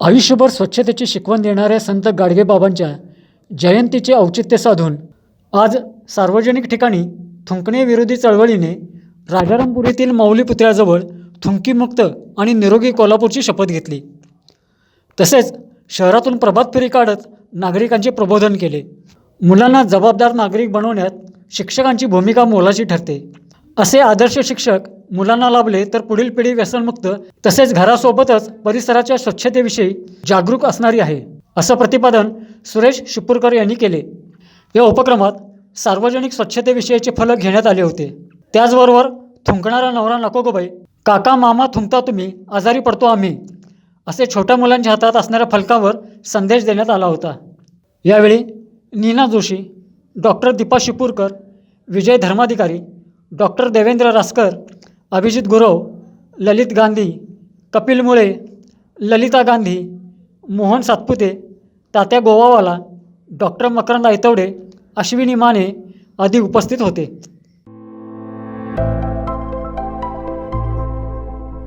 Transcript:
आयुष्यभर स्वच्छतेची शिकवण देणाऱ्या संत गाडगेबाबांच्या जयंतीचे औचित्य साधून आज सार्वजनिक ठिकाणी थुंकणे विरोधी चळवळीने राजारामपुरीतील माऊली पुतळ्याजवळ थुंकीमुक्त आणि निरोगी कोल्हापूरची शपथ घेतली. तसेच शहरातून प्रभात फेरी काढत नागरिकांचे प्रबोधन केले. मुलांना जबाबदार नागरिक बनवण्यात शिक्षकांची भूमिका मोलाची ठरते. असे आदर्श शिक्षक मुलांना लाभले तर पुढील पिढी व्यसनमुक्त तसेच घरासोबतच परिसराच्या स्वच्छतेविषयी जागरूक असणारी आहे असं प्रतिपादन सुरेश शिपूरकर यांनी केले. या उपक्रमात सार्वजनिक स्वच्छतेविषयीचे फलक घेण्यात आले होते. त्याचबरोबर थुंकणारा नवरा नको गो बाई काका मामा थुंकता तुम्ही आजारी पडतो आम्ही असे छोट्या मुलांच्या हातात असणाऱ्या फलकावर संदेश देण्यात आला होता. यावेळी Neena Joshi doctor Deepa Shipurkar Vijay Dharmadhikari doctor Devendra Raskar Abhijit Gurav Lalit Gandhi Kapil Mule Lalita Gandhi Mohan Satpute Tatya Govawala doctor Makarand Aytawade Ashwini Mane आदी उपस्थित होते.